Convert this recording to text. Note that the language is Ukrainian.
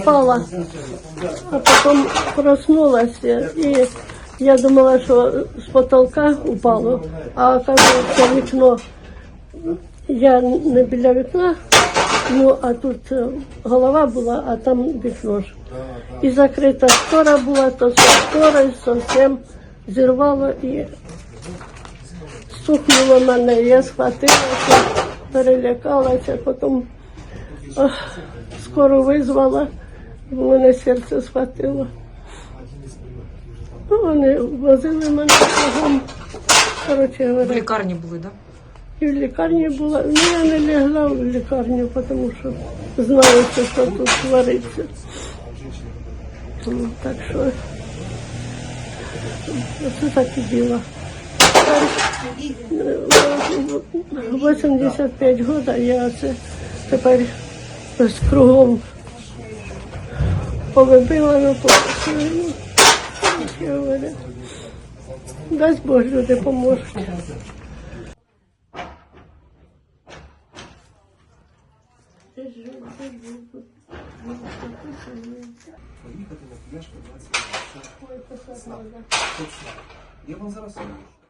Спала, а потом проснулась, и я думала, что с потолка упало, а оказывается вікно. Я не біля вікна, ну а тут е, голова була, а там вікно ж. І закрита штора була, то з штори зовсім зірвало і стукнуло мене. Я схватилася, перелякалася, потім скоро визвала, бо мене серце схватило. Ну, Вони возили мене кругом. Коротше В говоря, лікарні були, так? і в лікарні була. Ну, я не лягла в лікарню, тому що знала, що, що тут твориться. Ну, Так що це так і діло. Е, 85 років я це тепер з кругом повибила на полосину. Дасть Бог люди поможуть. Поїхати на пляж, подивитися. Точно. Я вам зараз скажу.